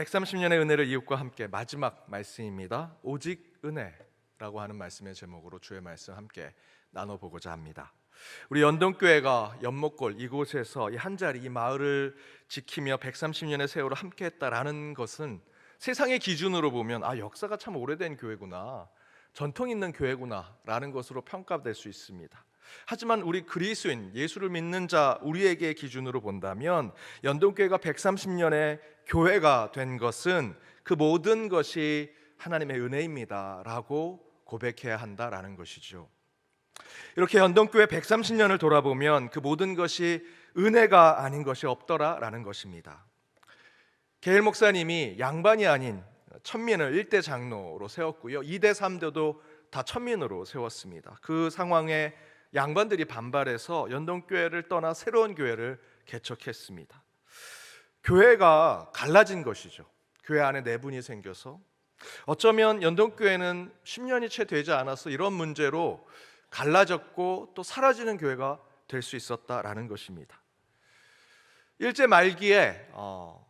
130년의 은혜를 이웃과 함께 마지막 말씀입니다. 오직 은혜라고 하는 말씀의 제목으로 주의 말씀 함께 나눠보고자 합니다. 우리 연동교회가 연목골 이곳에서 이 한 자리 이 마을을 지키며 130년의 세월을 함께했다라는 것은 세상의 기준으로 보면 아 역사가 참 오래된 교회구나 전통 있는 교회구나라는 것으로 평가될 수 있습니다. 하지만 우리 그리스도인 예수를 믿는 자 우리에게 기준으로 본다면 연동교회가 130년의 교회가 된 것은 그 모든 것이 하나님의 은혜입니다라고 고백해야 한다라는 것이죠. 이렇게 연동교회 130년을 돌아보면 그 모든 것이 은혜가 아닌 것이 없더라라는 것입니다. 게일 목사님이 양반이 아닌 천민을 1대 장로로 세웠고요. 2대 3대도 다 천민으로 세웠습니다. 그 상황에 양반들이 반발해서 연동교회를 떠나 새로운 교회를 개척했습니다. 교회가 갈라진 것이죠. 교회 안에 내분이 생겨서 어쩌면 연동교회는 10년이 채 되지 않아서 이런 문제로 갈라졌고 또 사라지는 교회가 될 수 있었다라는 것입니다. 일제 말기에 어,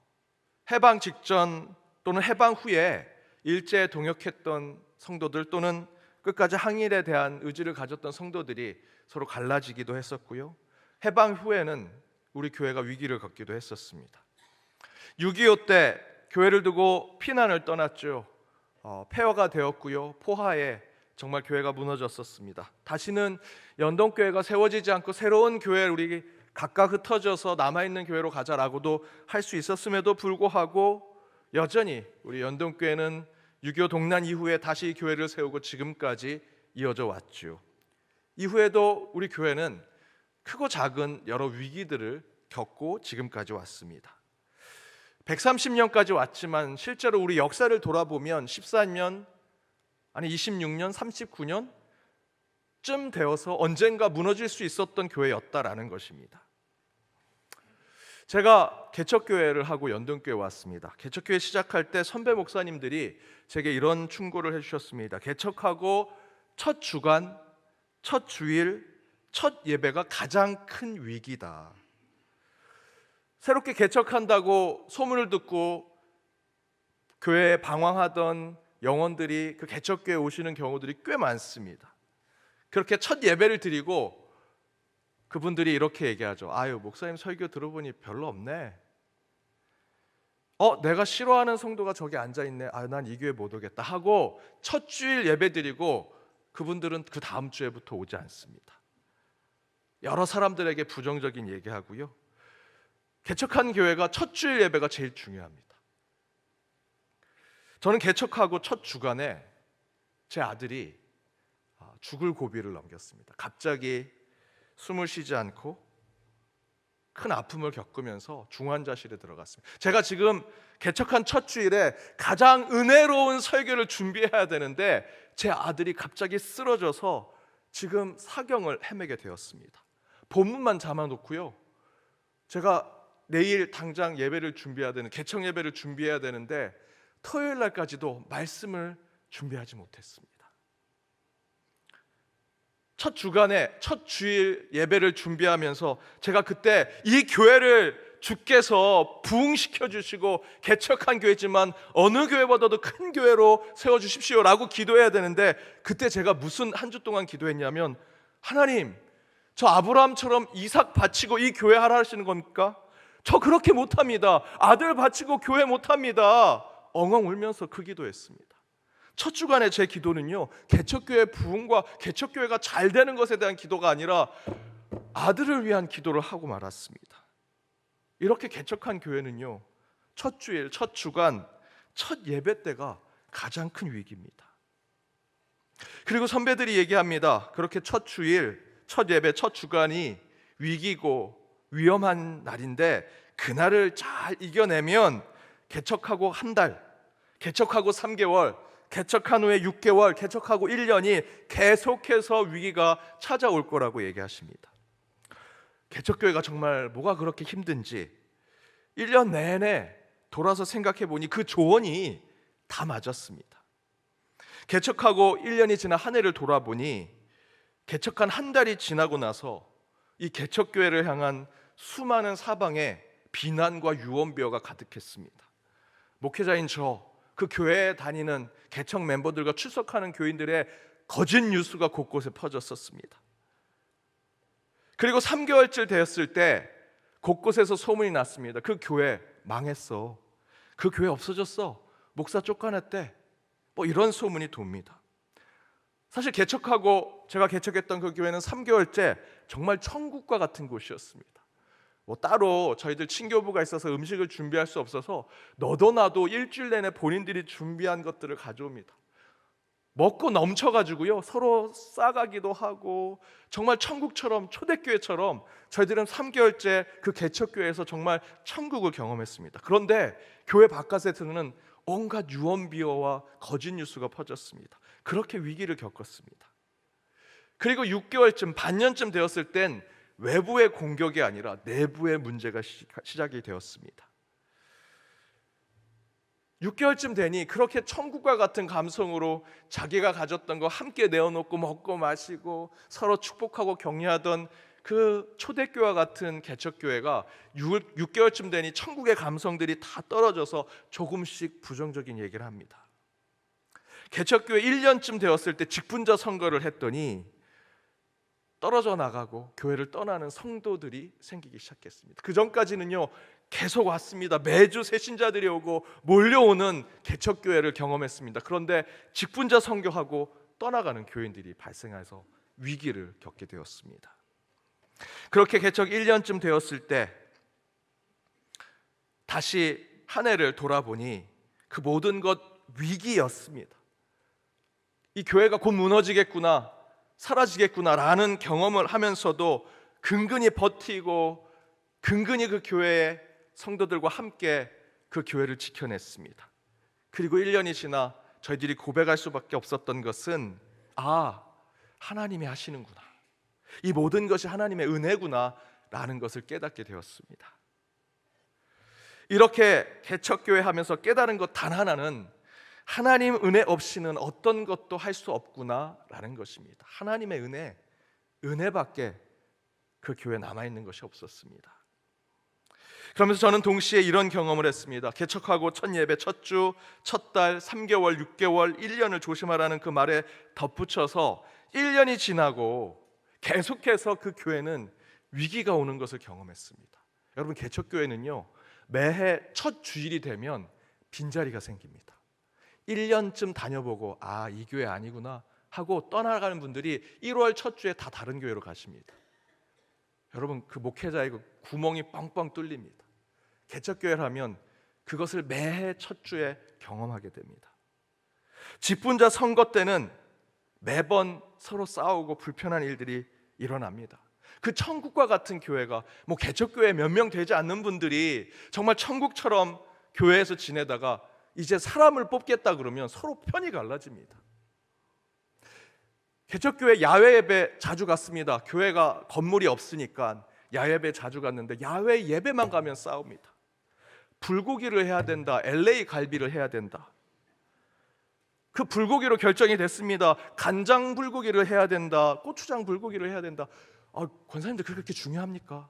해방 직전 또는 해방 후에 일제에 동역했던 성도들 또는 끝까지 항일에 대한 의지를 가졌던 성도들이 서로 갈라지기도 했었고요. 해방 후에는 우리 교회가 위기를 겪기도 했었습니다. 6.25 때 교회를 두고 피난을 떠났죠. 어, 폐허가 되었고요. 포화에 정말 교회가 무너졌었습니다. 다시는 연동교회가 세워지지 않고 새로운 교회를 우리 각각 흩어져서 남아있는 교회로 가자라고도 할 수 있었음에도 불구하고 여전히 우리 연동교회는 6.25 동란 이후에 다시 교회를 세우고 지금까지 이어져 왔죠. 이후에도 우리 교회는 크고 작은 여러 위기들을 겪고 지금까지 왔습니다. 130년까지 왔지만 실제로 우리 역사를 돌아보면 14년 아니 26년, 39년 쯤 되어서 언젠가 무너질 수 있었던 교회였다라는 것입니다. 제가 개척교회를 하고 연동교회 왔습니다. 개척교회 시작할 때 선배 목사님들이 제게 이런 충고를 해주셨습니다. 개척하고 첫 주간, 첫 주일, 첫 예배가 가장 큰 위기다. 새롭게 개척한다고 소문을 듣고 교회에 방황하던 영혼들이 그 개척교회 오시는 경우들이 꽤 많습니다. 그렇게 첫 예배를 드리고 그분들이 이렇게 얘기하죠. 아유, 목사님 설교 들어보니 별로 없네. 어, 내가 싫어하는 성도가 저기 앉아 있네. 아, 난 이 교회 못 오겠다 하고 첫 주일 예배 드리고 그분들은 그 다음 주에부터 오지 않습니다. 여러 사람들에게 부정적인 얘기하고요. 개척한 교회가 첫 주일 예배가 제일 중요합니다. 저는 개척하고 첫 주간에 제 아들이 아, 죽을 고비를 넘겼습니다. 갑자기 숨을 쉬지 않고 큰 아픔을 겪으면서 중환자실에 들어갔습니다. 제가 지금 개척한 첫 주일에 가장 은혜로운 설교를 준비해야 되는데 제 아들이 갑자기 쓰러져서 지금 사경을 헤매게 되었습니다. 본문만 잡아놓고요. 제가 내일 당장 예배를 준비해야 되는 개척 예배를 준비해야 되는데 토요일 날까지도 말씀을 준비하지 못했습니다. 첫 주간에 첫 주일 예배를 준비하면서 제가 그때 이 교회를 주께서 부흥시켜 주시고 개척한 교회지만 어느 교회보다도 큰 교회로 세워 주십시오라고 기도해야 되는데 그때 제가 무슨 한 주 동안 기도했냐면 하나님 저 아브라함처럼 이삭 바치고 이 교회 하라 하시는 겁니까? 저 그렇게 못합니다. 아들 바치고 교회 못합니다. 엉엉 울면서 그 기도했습니다. 첫 주간에 제 기도는요, 개척교회 부흥과 개척교회가 잘 되는 것에 대한 기도가 아니라 아들을 위한 기도를 하고 말았습니다. 이렇게 개척한 교회는요, 첫 주일, 첫 주간, 첫 예배 때가 가장 큰 위기입니다. 그리고 선배들이 얘기합니다. 그렇게 첫 주일, 첫 예배, 첫 주간이 위기고 위험한 날인데 그날을 잘 이겨내면 개척하고 한 달, 개척하고 3개월, 개척한 후에 6개월, 개척하고 1년이 계속해서 위기가 찾아올 거라고 얘기하십니다. 개척교회가 정말 뭐가 그렇게 힘든지 1년 내내 돌아서 생각해 보니 그 조언이 다 맞았습니다. 개척하고 1년이 지나 한 해를 돌아보니 개척한 한 달이 지나고 나서 이 개척교회를 향한 수많은 사방에 비난과 유언비어가 가득했습니다. 목회자인 저, 그 교회에 다니는 개척 멤버들과 출석하는 교인들의 거짓 뉴스가 곳곳에 퍼졌었습니다. 그리고 3개월쯤 되었을 때 곳곳에서 소문이 났습니다. 그 교회 망했어. 그 교회 없어졌어. 목사 쫓겨났대. 뭐 이런 소문이 돕니다. 사실 개척하고 제가 개척했던 그 교회는 3개월째 정말 천국과 같은 곳이었습니다. 뭐 따로 저희들 친교부가 있어서 음식을 준비할 수 없어서 너도 나도 일주일 내내 본인들이 준비한 것들을 가져옵니다. 먹고 넘쳐가지고요 서로 싸가기도 하고 정말 천국처럼 초대교회처럼 저희들은 3개월째 그 개척교회에서 정말 천국을 경험했습니다. 그런데 교회 바깥에서는 온갖 유언비어와 거짓 뉴스가 퍼졌습니다. 그렇게 위기를 겪었습니다. 그리고 6개월쯤 반년쯤 되었을 땐 외부의 공격이 아니라 내부의 문제가 시작이 되었습니다. 6개월쯤 되니 그렇게 천국과 같은 감성으로 자기가 가졌던 거 함께 내어놓고 먹고 마시고 서로 축복하고 격려하던 그 초대교회와 같은 개척교회가 6, 6개월쯤 되니 천국의 감성들이 다 떨어져서 조금씩 부정적인 얘기를 합니다. 개척교회 1년쯤 되었을 때 직분자 선거를 했더니 떨어져 나가고 교회를 떠나는 성도들이 생기기 시작했습니다. 그 전까지는요 계속 왔습니다. 매주 새 신자들이 오고 몰려오는 개척 교회를 경험했습니다. 그런데 직분자 선교하고 떠나가는 교인들이 발생해서 위기를 겪게 되었습니다. 그렇게 개척 1년쯤 되었을 때 다시 한 해를 돌아보니 그 모든 것 위기였습니다. 이 교회가 곧 무너지겠구나. 사라지겠구나라는 경험을 하면서도 근근히 버티고 근근히 그 교회의 성도들과 함께 그 교회를 지켜냈습니다. 그리고 1년이 지나 저희들이 고백할 수밖에 없었던 것은 아, 하나님이 하시는구나. 이 모든 것이 하나님의 은혜구나 라는 것을 깨닫게 되었습니다. 이렇게 개척교회 하면서 깨달은 것 단 하나는 하나님 은혜 없이는 어떤 것도 할 수 없구나라는 것입니다. 하나님의 은혜, 은혜밖에 그 교회에 남아 있는 것이 없었습니다. 그러면서 저는 동시에 이런 경험을 했습니다. 개척하고 첫 예배, 첫 주, 첫 달, 3개월, 6개월, 1년을 조심하라는 그 말에 덧붙여서 1년이 지나고 계속해서 그 교회는 위기가 오는 것을 경험했습니다. 여러분 개척 교회는요. 매해 첫 주일이 되면 빈자리가 생깁니다. 1년쯤 다녀보고 아, 이 교회 아니구나 하고 떠나가는 분들이 1월 첫 주에 다 다른 교회로 가십니다. 여러분 그 목회자의 그 구멍이 뻥뻥 뚫립니다. 개척교회를 하면 그것을 매해 첫 주에 경험하게 됩니다. 직분자 선거 때는 매번 서로 싸우고 불편한 일들이 일어납니다. 그 천국과 같은 교회가 뭐 개척교회 몇 명 되지 않는 분들이 정말 천국처럼 교회에서 지내다가 이제 사람을 뽑겠다 그러면 서로 편이 갈라집니다. 개척교회 야외 예배 자주 갔습니다. 교회가 건물이 없으니까 야외 예배 자주 갔는데 야외 예배만 가면 싸웁니다. 불고기를 해야 된다. LA 갈비를 해야 된다. 그 불고기로 결정이 됐습니다. 간장 불고기를 해야 된다. 고추장 불고기를 해야 된다. 아, 권사님들 그렇게 중요합니까?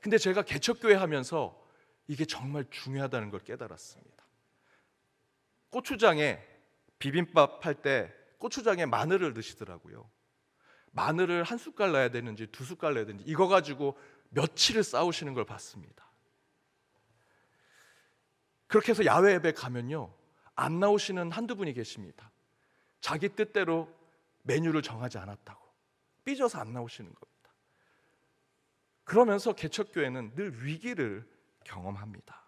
근데 제가 개척교회 하면서 이게 정말 중요하다는 걸 깨달았습니다. 고추장에 비빔밥 할 때 고추장에 마늘을 넣으시더라고요. 마늘을 한 숟갈 넣어야 되는지 두 숟갈 넣어야 되는지 이거 가지고 며칠을 싸우시는 걸 봤습니다. 그렇게 해서 야외 예배 가면요. 안 나오시는 한두 분이 계십니다. 자기 뜻대로 메뉴를 정하지 않았다고 삐져서 안 나오시는 겁니다. 그러면서 개척교회는 늘 위기를 경험합니다.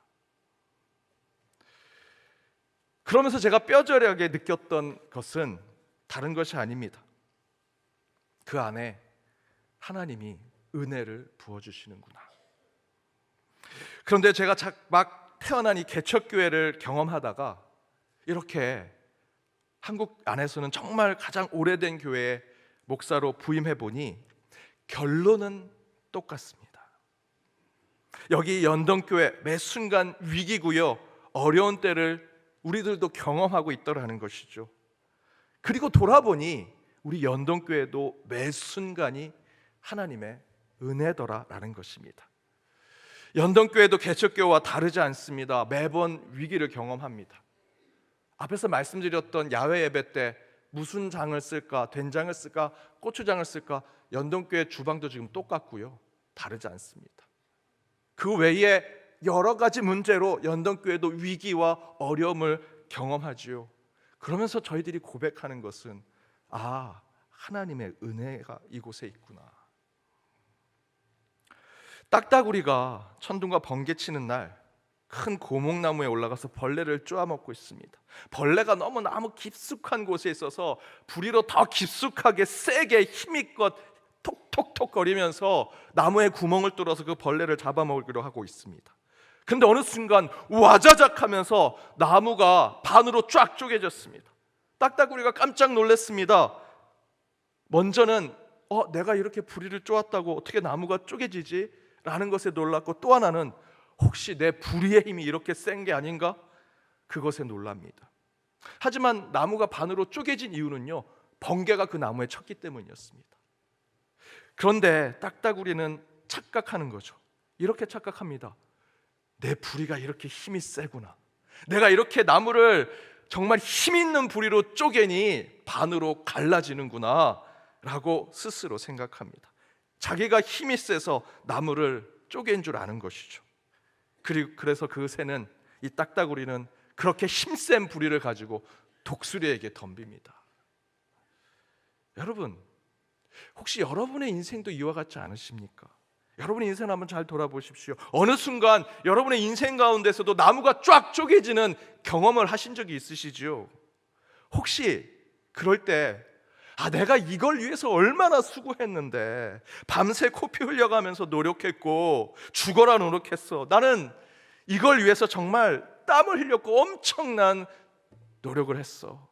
그러면서 제가 뼈저리하게 느꼈던 것은 다른 것이 아닙니다. 그 안에 하나님이 은혜를 부어주시는구나. 그런데 제가 막 태어난 이 개척교회를 경험하다가 이렇게 한국 안에서는 정말 가장 오래된 교회의 목사로 부임해 보니 결론은 똑같습니다. 여기 연동교회 매 순간 위기고요. 어려운 때를 우리들도 경험하고 있더라는 것이죠. 그리고 돌아보니 우리 연동교회도 매 순간이 하나님의 은혜더라라는 것입니다. 연동교회도 개척교회와 다르지 않습니다. 매번 위기를 경험합니다. 앞에서 말씀드렸던 야외 예배 때 무슨 장을 쓸까, 된장을 쓸까, 고추장을 쓸까, 연동교회 주방도 지금 똑같고요. 다르지 않습니다. 그 외에 여러 가지 문제로 연동교회도 위기와 어려움을 경험하지요. 그러면서 저희들이 고백하는 것은 아, 하나님의 은혜가 이곳에 있구나. 딱따구리가 천둥과 번개 치는 날 큰 고목나무에 올라가서 벌레를 쪼아먹고 있습니다. 벌레가 너무 나무 깊숙한 곳에 있어서 부리로 더 깊숙하게 세게 힘있껏 톡톡톡 거리면서 나무에 구멍을 뚫어서 그 벌레를 잡아먹기로 하고 있습니다. 근데 어느 순간 와자작 하면서 나무가 반으로 쫙 쪼개졌습니다. 딱따구리가 깜짝 놀랐습니다. 먼저는 어 내가 이렇게 부리를 쪼았다고 어떻게 나무가 쪼개지지? 라는 것에 놀랐고 또 하나는 혹시 내 부리의 힘이 이렇게 센 게 아닌가? 그것에 놀랍니다. 하지만 나무가 반으로 쪼개진 이유는요. 번개가 그 나무에 쳤기 때문이었습니다. 그런데 딱따구리는 착각하는 거죠. 이렇게 착각합니다. 내 부리가 이렇게 힘이 세구나. 내가 이렇게 나무를 정말 힘 있는 부리로 쪼개니 반으로 갈라지는구나. 라고 스스로 생각합니다. 자기가 힘이 세서 나무를 쪼갠 줄 아는 것이죠. 그리고 그래서 그 새는 이 딱따구리는 그렇게 힘센 부리를 가지고 독수리에게 덤빕니다. 여러분, 혹시 여러분의 인생도 이와 같지 않으십니까? 여러분의 인생 한번 잘 돌아보십시오. 어느 순간 여러분의 인생 가운데서도 나무가 쫙 쪼개지는 경험을 하신 적이 있으시죠? 혹시 그럴 때 아, 내가 이걸 위해서 얼마나 수고했는데 밤새 코피 흘려가면서 노력했고 죽어라 노력했어. 나는 이걸 위해서 정말 땀을 흘렸고 엄청난 노력을 했어.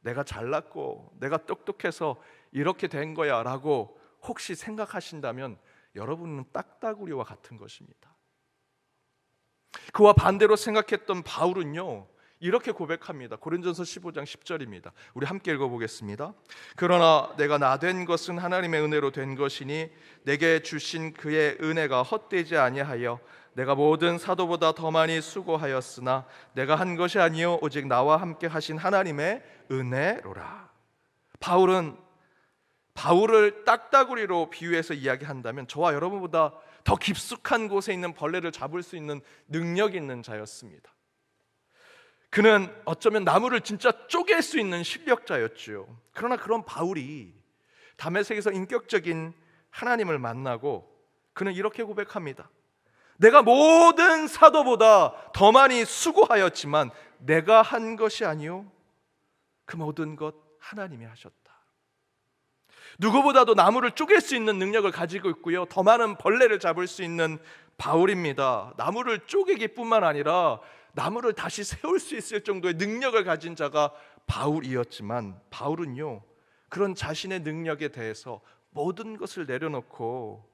내가 잘났고 내가 똑똑해서 이렇게 된 거야 라고 혹시 생각하신다면 여러분은 딱따구리와 같은 것입니다. 그와 반대로 생각했던 바울은요. 이렇게 고백합니다. 고린전서 15장 10절입니다. 우리 함께 읽어 보겠습니다. 그러나 내가 나 된 것은 하나님의 은혜로 된 것이니 내게 주신 그의 은혜가 헛되지 아니하여 내가 모든 사도보다 더 많이 수고하였으나 내가 한 것이 아니요 오직 나와 함께 하신 하나님의 은혜로라. 바울은 바울을 딱따구리로 비유해서 이야기한다면 저와 여러분보다 더 깊숙한 곳에 있는 벌레를 잡을 수 있는 능력 있는 자였습니다. 그는 어쩌면 나무를 진짜 쪼갤 수 있는 실력자였지요. 그러나 그런 바울이 담에색에서 인격적인 하나님을 만나고 그는 이렇게 고백합니다. 내가 모든 사도보다 더 많이 수고하였지만 내가 한 것이 아니요 그 모든 것 하나님이 하셨다. 누구보다도 나무를 쪼갤 수 있는 능력을 가지고 있고요. 더 많은 벌레를 잡을 수 있는 바울입니다. 나무를 쪼개기뿐만 아니라 나무를 다시 세울 수 있을 정도의 능력을 가진 자가 바울이었지만 바울은요. 그런 자신의 능력에 대해서 모든 것을 내려놓고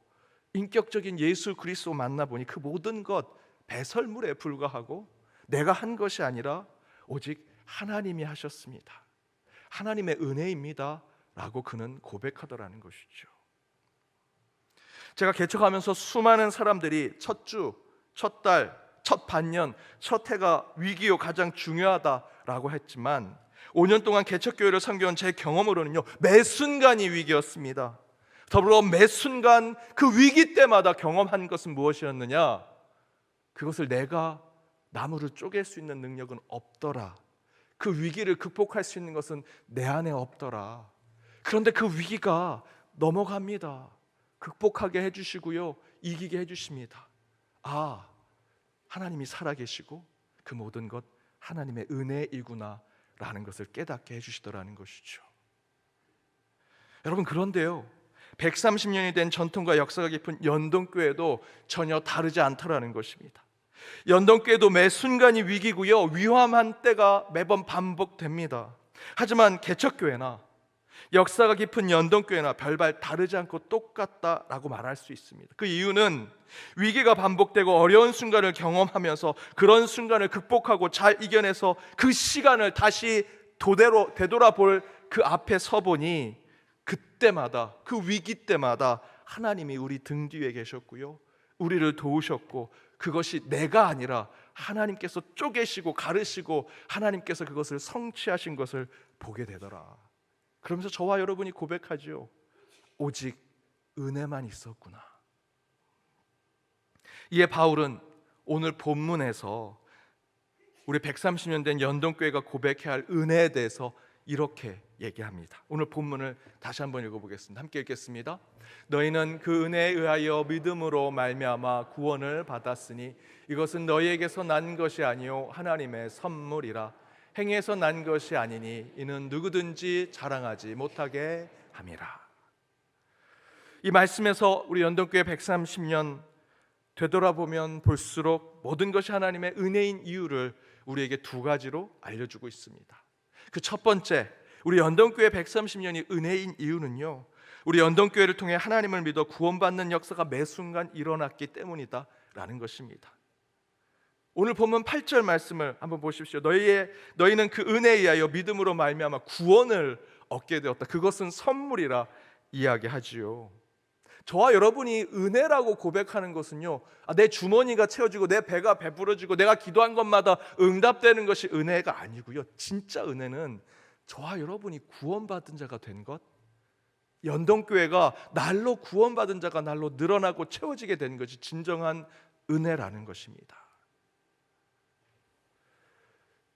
인격적인 예수 그리스도 만나 보니 그 모든 것 배설물에 불과하고 내가 한 것이 아니라 오직 하나님이 하셨습니다. 하나님의 은혜입니다. 라고 그는 고백하더라는 것이죠. 제가 개척하면서 수많은 사람들이 첫 주, 첫 달, 첫 반년, 첫 해가 위기요 가장 중요하다라고 했지만 5년 동안 개척교회를 섬겨온 제 경험으로는요 매 순간이 위기였습니다. 더불어 매 순간 그 위기 때마다 경험한 것은 무엇이었느냐? 그것을 내가 나무를 쪼갤 수 있는 능력은 없더라. 그 위기를 극복할 수 있는 것은 내 안에 없더라. 그런데 그 위기가 넘어갑니다. 극복하게 해주시고요. 이기게 해주십니다. 아, 하나님이 살아계시고 그 모든 것 하나님의 은혜이구나 라는 것을 깨닫게 해주시더라는 것이죠. 여러분, 그런데요. 130년이 된 전통과 역사가 깊은 연동교회도 전혀 다르지 않다라는 것입니다. 연동교회도 매 순간이 위기고요. 위험한 때가 매번 반복됩니다. 하지만 개척교회나 역사가 깊은 연동교회나 별발 다르지 않고 똑같다라고 말할 수 있습니다. 그 이유는 위기가 반복되고 어려운 순간을 경험하면서 그런 순간을 극복하고 잘 이겨내서 그 시간을 다시 도대로 되돌아볼 그 앞에 서보니 그때마다 그 위기 때마다 하나님이 우리 등 뒤에 계셨고요. 우리를 도우셨고 그것이 내가 아니라 하나님께서 쪼개시고 가르시고 하나님께서 그것을 성취하신 것을 보게 되더라. 그러면서 저와 여러분이 고백하지요. 오직 은혜만 있었구나. 이에 바울은 오늘 본문에서 우리 130년 된 연동교회가 고백해야 할 은혜에 대해서 이렇게 얘기합니다. 오늘 본문을 다시 한번 읽어보겠습니다. 함께 읽겠습니다. 너희는 그 은혜에 의하여 믿음으로 말미암아 구원을 받았으니 이것은 너희에게서 난 것이 아니요 하나님의 선물이라 행해서 난 것이 아니니 이는 누구든지 자랑하지 못하게 함이라. 이 말씀에서 우리 연동교회 130년 되돌아보면 볼수록 모든 것이 하나님의 은혜인 이유를 우리에게 두 가지로 알려주고 있습니다. 그 첫 번째, 우리 연동교회 130년이 은혜인 이유는요. 우리 연동교회를 통해 하나님을 믿어 구원받는 역사가 매 순간 일어났기 때문이다라는 것입니다. 오늘 본문 8절 말씀을 한번 보십시오. 너희의 너희는 그 은혜에 의하여 믿음으로 말미암아 구원을 얻게 되었다. 그것은 선물이라 이야기하지요. 저와 여러분이 은혜라고 고백하는 것은요, 아, 내 주머니가 채워지고 내 배가 배부러지고 내가 기도한 것마다 응답되는 것이 은혜가 아니고요. 진짜 은혜는 저와 여러분이 구원받은 자가 된 것, 연동교회가 날로 구원받은 자가 날로 늘어나고 채워지게 된 것이 진정한 은혜라는 것입니다.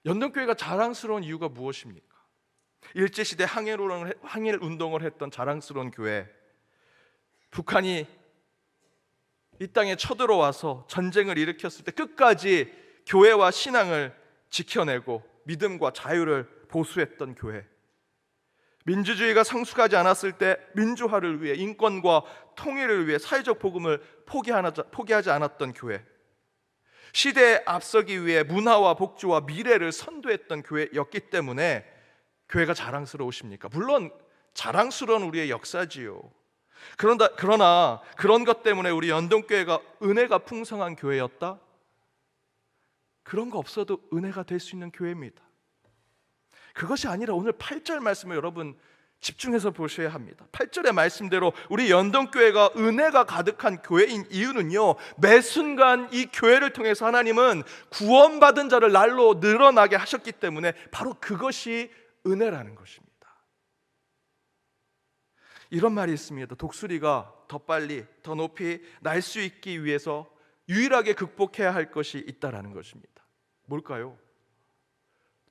연동교회가 자랑스러운 이유가 무엇입니까? 일제 시대 항일 운동을 했던 자랑스러운 교회, 북한이 이 땅에 쳐들어와서 전쟁을 일으켰을 때 끝까지 교회와 신앙을 지켜내고 믿음과 자유를 보수했던 교회. 민주주의가 성숙하지 않았을 때 민주화를 위해 인권과 통일을 위해 사회적 복음을 포기하지 않았던 교회. 시대에 앞서기 위해 문화와 복지와 미래를 선도했던 교회였기 때문에 교회가 자랑스러우십니까? 물론 자랑스러운 우리의 역사지요. 그런다, 그러나 그런 것 때문에 우리 연동교회가 은혜가 풍성한 교회였다? 그런 거 없어도 은혜가 될 수 있는 교회입니다. 그것이 아니라 오늘 8절 말씀을 여러분 집중해서 보셔야 합니다. 8절의 말씀대로 우리 연동교회가 은혜가 가득한 교회인 이유는요, 매 순간 이 교회를 통해서 하나님은 구원받은 자를 날로 늘어나게 하셨기 때문에 바로 그것이 은혜라는 것입니다. 이런 말이 있습니다. 독수리가 더 빨리, 더 높이 날 수 있기 위해서 유일하게 극복해야 할 것이 있다라는 것입니다. 뭘까요?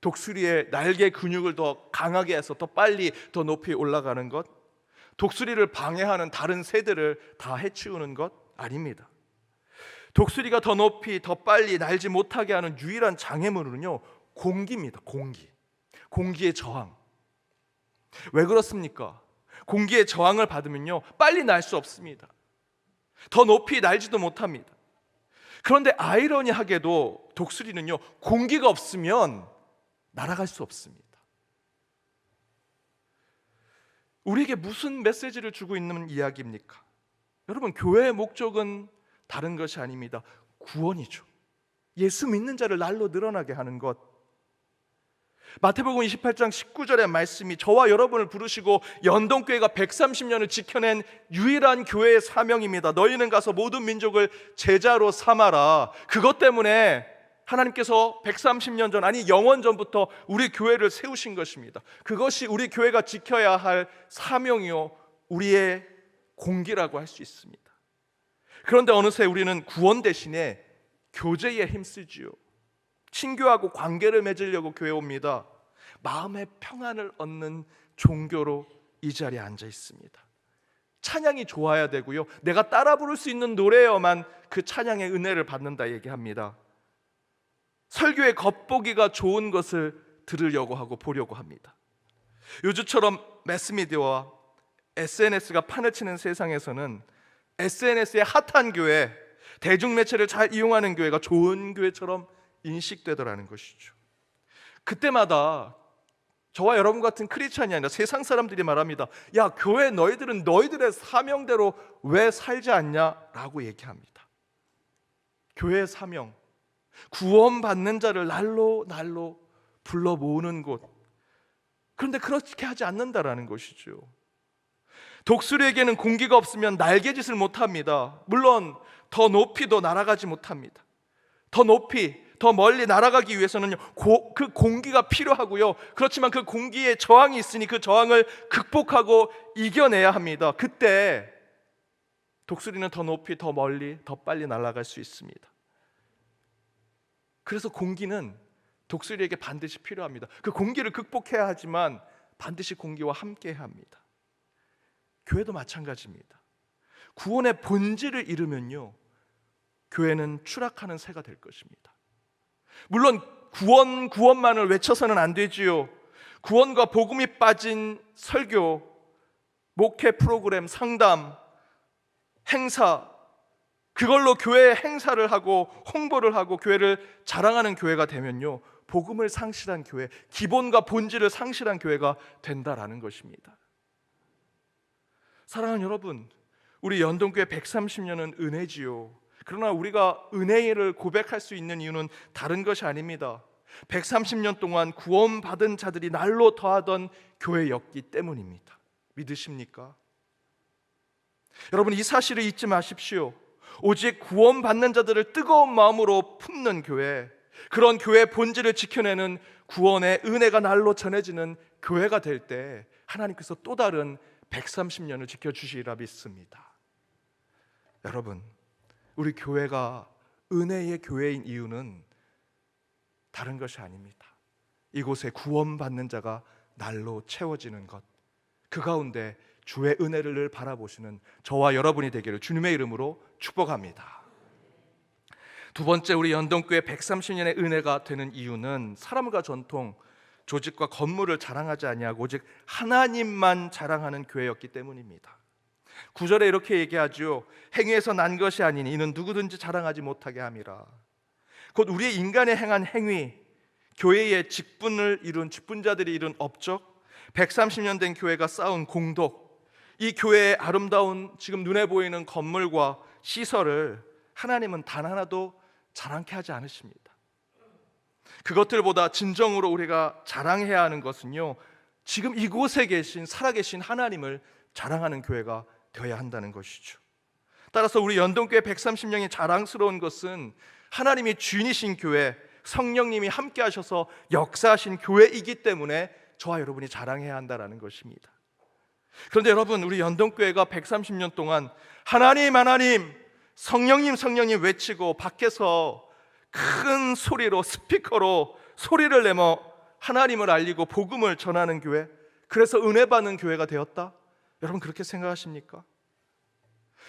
독수리의 날개 근육을 더 강하게 해서 더 빨리, 더 높이 올라가는 것, 독수리를 방해하는 다른 새들을 다 해치우는 것 아닙니다. 독수리가 더 높이, 더 빨리 날지 못하게 하는 유일한 장애물은요, 공기입니다. 공기. 공기의 저항. 왜 그렇습니까? 공기의 저항을 받으면요 빨리 날 수 없습니다. 더 높이 날지도 못합니다. 그런데 아이러니하게도 독수리는요 공기가 없으면 날아갈 수 없습니다. 우리에게 무슨 메시지를 주고 있는 이야기입니까? 여러분 교회의 목적은 다른 것이 아닙니다. 구원이죠. 예수 믿는 자를 날로 늘어나게 하는 것. 마태복음 28장 19절의 말씀이 저와 여러분을 부르시고 연동교회가 130년을 지켜낸 유일한 교회의 사명입니다. 너희는 가서 모든 민족을 제자로 삼아라. 그것 때문에 하나님께서 130년 전 아니 영원 전부터 우리 교회를 세우신 것입니다. 그것이 우리 교회가 지켜야 할 사명이요 우리의 공기라고 할 수 있습니다. 그런데 어느새 우리는 구원 대신에 교제에 힘쓰지요. 친교하고 관계를 맺으려고 교회 옵니다. 마음의 평안을 얻는 종교로 이 자리에 앉아 있습니다. 찬양이 좋아야 되고요. 내가 따라 부를 수 있는 노래여만 그 찬양의 은혜를 받는다 얘기합니다. 설교의 겉보기가 좋은 것을 들으려고 하고 보려고 합니다. 요즘처럼 매스미디어와 SNS가 판을 치는 세상에서는 SNS의 핫한 교회, 대중매체를 잘 이용하는 교회가 좋은 교회처럼 인식되더라는 것이죠. 그때마다 저와 여러분 같은 크리스찬이 아니라 세상 사람들이 말합니다. 야, 교회 너희들은 너희들의 사명대로 왜 살지 않냐라고 얘기합니다. 교회의 사명, 구원받는 자를 날로 날로 불러 모으는 곳. 그런데 그렇게 하지 않는다라는 것이죠. 독수리에게는 공기가 없으면 날개짓을 못 합니다. 물론 더 높이도 날아가지 못합니다. 더 높이, 더 멀리 날아가기 위해서는 고, 그 공기가 필요하고요. 그렇지만 그 공기에 저항이 있으니 그 저항을 극복하고 이겨내야 합니다. 그때 독수리는 더 높이, 더 멀리, 더 빨리 날아갈 수 있습니다. 그래서 공기는 독수리에게 반드시 필요합니다. 그 공기를 극복해야 하지만 반드시 공기와 함께 해야 합니다. 교회도 마찬가지입니다. 구원의 본질을 잃으면요. 교회는 추락하는 새가 될 것입니다. 물론 구원 구원만을 외쳐서는 안 되지요. 구원과 복음이 빠진 설교, 목회 프로그램, 상담, 행사 그걸로 교회 행사를 하고 홍보를 하고 교회를 자랑하는 교회가 되면요. 복음을 상실한 교회, 기본과 본질을 상실한 교회가 된다라는 것입니다. 사랑하는 여러분, 우리 연동교회 130년은 은혜지요. 그러나 우리가 은혜를 고백할 수 있는 이유는 다른 것이 아닙니다. 130년 동안 구원받은 자들이 날로 더하던 교회였기 때문입니다. 믿으십니까? 여러분 이 사실을 잊지 마십시오. 오직 구원받는 자들을 뜨거운 마음으로 품는 교회, 그런 교회의 본질을 지켜내는 구원의 은혜가 날로 전해지는 교회가 될 때 하나님께서 또 다른 130년을 지켜주시리라 믿습니다. 여러분, 우리 교회가 은혜의 교회인 이유는 다른 것이 아닙니다. 이곳에 구원받는 자가 날로 채워지는 것, 그 가운데 주의 은혜를 늘 바라보시는 저와 여러분이 되기를 주님의 이름으로 축복합니다. 두 번째 우리 연동교회 130년의 은혜가 되는 이유는 사람과 전통, 조직과 건물을 자랑하지 아니하고 오직 하나님만 자랑하는 교회였기 때문입니다. 구절에 이렇게 얘기하죠. 행위에서 난 것이 아닌 이는 누구든지 자랑하지 못하게 함이라. 곧 우리의 인간의 행한 행위, 교회의 직분을 이룬 직분자들이 이룬 업적, 130년 된 교회가 쌓은 공덕, 이 교회의 아름다운 지금 눈에 보이는 건물과 시설을 하나님은 단 하나도 자랑케 하지 않으십니다. 그것들보다 진정으로 우리가 자랑해야 하는 것은요. 지금 이곳에 계신 살아계신 하나님을 자랑하는 교회가 되어야 한다는 것이죠. 따라서 우리 연동교회 130명이 자랑스러운 것은 하나님이 주인이신 교회, 성령님이 함께 하셔서 역사하신 교회이기 때문에 저와 여러분이 자랑해야 한다는 것입니다. 그런데 여러분, 우리 연동교회가 130년 동안 하나님, 하나님, 성령님, 성령님 외치고 밖에서 큰 소리로 스피커로 소리를 내며 하나님을 알리고 복음을 전하는 교회, 그래서 은혜 받는 교회가 되었다? 여러분 그렇게 생각하십니까?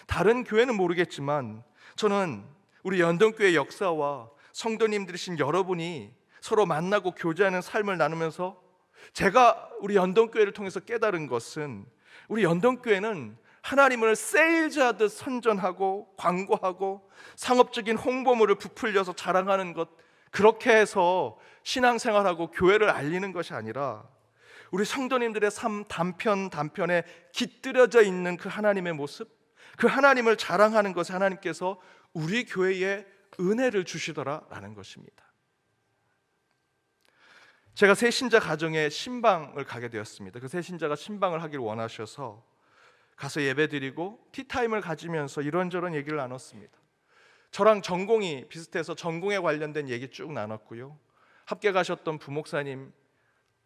다른 교회는 모르겠지만 저는 우리 연동교회 역사와 성도님들이신 여러분이 서로 만나고 교제하는 삶을 나누면서 제가 우리 연동교회를 통해서 깨달은 것은 우리 연동교회는 하나님을 세일즈하듯 선전하고 광고하고 상업적인 홍보물을 부풀려서 자랑하는 것 그렇게 해서 신앙생활하고 교회를 알리는 것이 아니라 우리 성도님들의 삶 단편 단편에 깃들여져 있는 그 하나님의 모습 그 하나님을 자랑하는 것에 하나님께서 우리 교회에 은혜를 주시더라라는 것입니다. 제가 새 신자 가정에 신방을 가게 되었습니다. 그 새 신자가 신방을 하길 원하셔서 가서 예배드리고 티타임을 가지면서 이런저런 얘기를 나눴습니다. 저랑 전공이 비슷해서 전공에 관련된 얘기 쭉 나눴고요. 가셨던 부목사님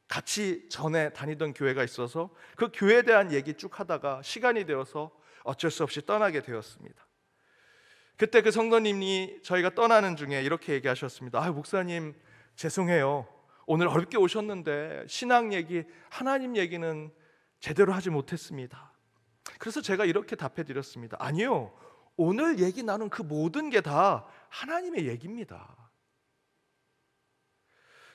같이 전에 다니던 교회가 있어서 그 교회에 대한 얘기 쭉 하다가 시간이 되어서 어쩔 수 없이 떠나게 되었습니다. 그때 그 성도님이 저희가 떠나는 중에 이렇게 얘기하셨습니다. 아, 목사님 죄송해요. 오늘 어렵게 오셨는데 신앙 얘기, 하나님 얘기는 제대로 하지 못했습니다. 그래서 제가 이렇게 답해 드렸습니다. 아니요. 오늘 얘기 나눈 그 모든 게 다 하나님의 얘기입니다.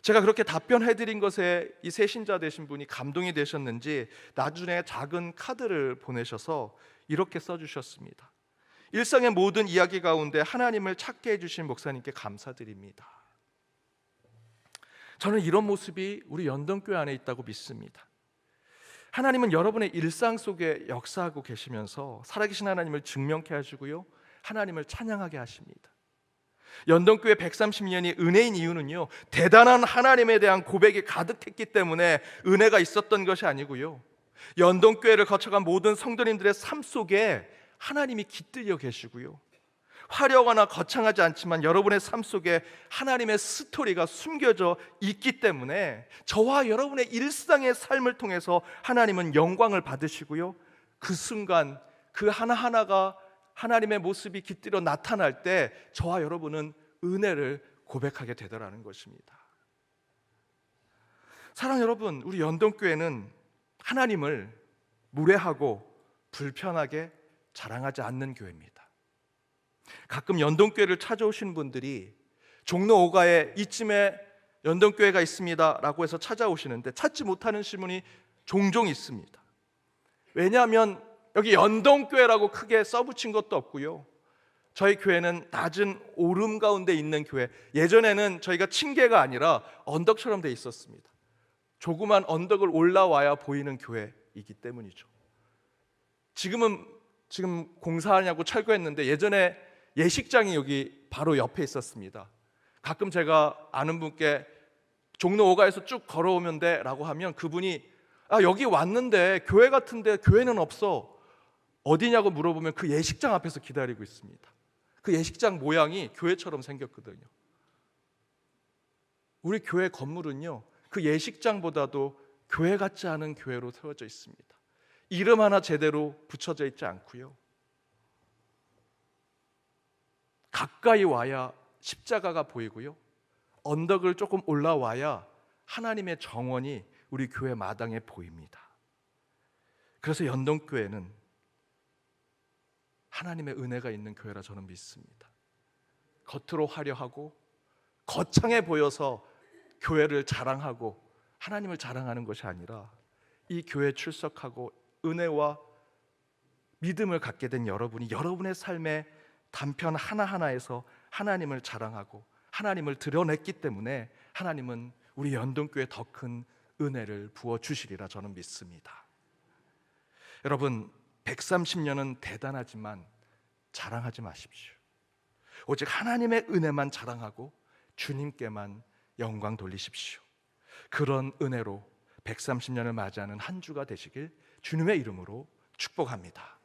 제가 그렇게 답변해 드린 것에 이 새신자 되신 분이 감동이 되셨는지 나중에 작은 카드를 보내셔서 이렇게 써 주셨습니다. 일상의 모든 이야기 가운데 하나님을 찾게 해 주신 목사님께 감사드립니다. 저는 이런 모습이 우리 연동교회 안에 있다고 믿습니다. 하나님은 여러분의 일상 속에 역사하고 계시면서 살아계신 하나님을 증명케 하시고요. 하나님을 찬양하게 하십니다. 연동교회 130년이 은혜인 이유는요. 대단한 하나님에 대한 고백이 가득했기 때문에 은혜가 있었던 것이 아니고요. 연동교회를 거쳐간 모든 성도님들의 삶 속에 하나님이 깃들여 계시고요. 화려하거나 거창하지 않지만 여러분의 삶 속에 하나님의 스토리가 숨겨져 있기 때문에 저와 여러분의 일상의 삶을 통해서 하나님은 영광을 받으시고요. 그 순간 그 하나하나가 하나님의 모습이 깃들여 나타날 때 저와 여러분은 은혜를 고백하게 되더라는 것입니다. 사랑 여러분, 우리 연동교회는 하나님을 무례하고 불편하게 자랑하지 않는 교회입니다. 가끔 연동교회를 찾아오시는 분들이 종로 5가에 이쯤에 연동교회가 있습니다라고 해서 찾아오시는데 찾지 못하는 신문이 종종 있습니다. 왜냐하면 여기 연동교회라고 크게 써붙인 것도 없고요. 저희 교회는 낮은 오름 가운데 있는 교회. 예전에는 저희가 층계가 아니라 언덕처럼 돼 있었습니다. 조그만 언덕을 올라와야 보이는 교회이기 때문이죠. 지금은 지금 공사하냐고 철거했는데 예전에 예식장이 여기 바로 옆에 있었습니다. 가끔 제가 아는 분께 종로 5가에서 쭉 걸어오면 돼라고 하면 그분이 아 여기 왔는데 교회 같은데 교회는 없어 어디냐고 물어보면 그 예식장 앞에서 기다리고 있습니다. 그 예식장 모양이 교회처럼 생겼거든요. 우리 교회 건물은요 그 예식장보다도 교회 같지 않은 교회로 세워져 있습니다. 이름 하나 제대로 붙여져 있지 않고요. 가까이 와야 십자가가 보이고요. 언덕을 조금 올라와야 하나님의 정원이 우리 교회 마당에 보입니다. 그래서 연동교회는 하나님의 은혜가 있는 교회라 저는 믿습니다. 겉으로 화려하고 거창해 보여서 교회를 자랑하고 하나님을 자랑하는 것이 아니라 이 교회 출석하고 은혜와 믿음을 갖게 된 여러분이 여러분의 삶의 단편 하나하나에서 하나님을 자랑하고 하나님을 드러냈기 때문에 하나님은 우리 연동교회 더큰 은혜를 부어 주시리라 저는 믿습니다. 여러분 130년은 대단하지만 자랑하지 마십시오. 오직 하나님의 은혜만 자랑하고 주님께만 영광 돌리십시오. 그런 은혜로 130년을 맞이하는 한 주가 되시길 주님의 이름으로 축복합니다.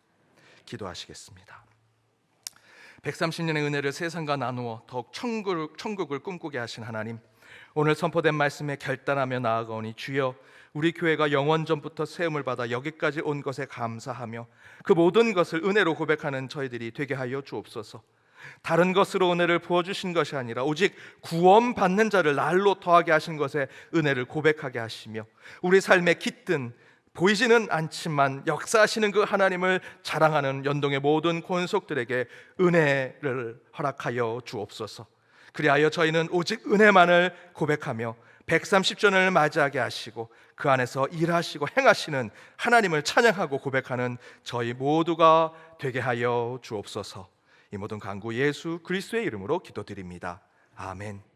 기도하시겠습니다. 130년의 은혜를 세상과 나누어 더욱 천국을, 천국을 꿈꾸게 하신 하나님 오늘 선포된 말씀에 결단하며 나아가오니 주여 우리 교회가 영원 전부터 세움을 받아 여기까지 온 것에 감사하며 그 모든 것을 은혜로 고백하는 저희들이 되게 하여 주옵소서. 다른 것으로 은혜를 부어주신 것이 아니라 오직 구원받는 자를 날로 더하게 하신 것에 은혜를 고백하게 하시며 우리 삶에 깃든 보이지는 않지만 역사하시는 그 하나님을 자랑하는 연동의 모든 권속들에게 은혜를 허락하여 주옵소서. 그리하여 저희는 오직 은혜만을 고백하며 130전을 맞이하게 하시고 그 안에서 일하시고 행하시는 하나님을 찬양하고 고백하는 저희 모두가 되게 하여 주옵소서. 이 모든 간구 예수 그리스도의 이름으로 기도드립니다. 아멘.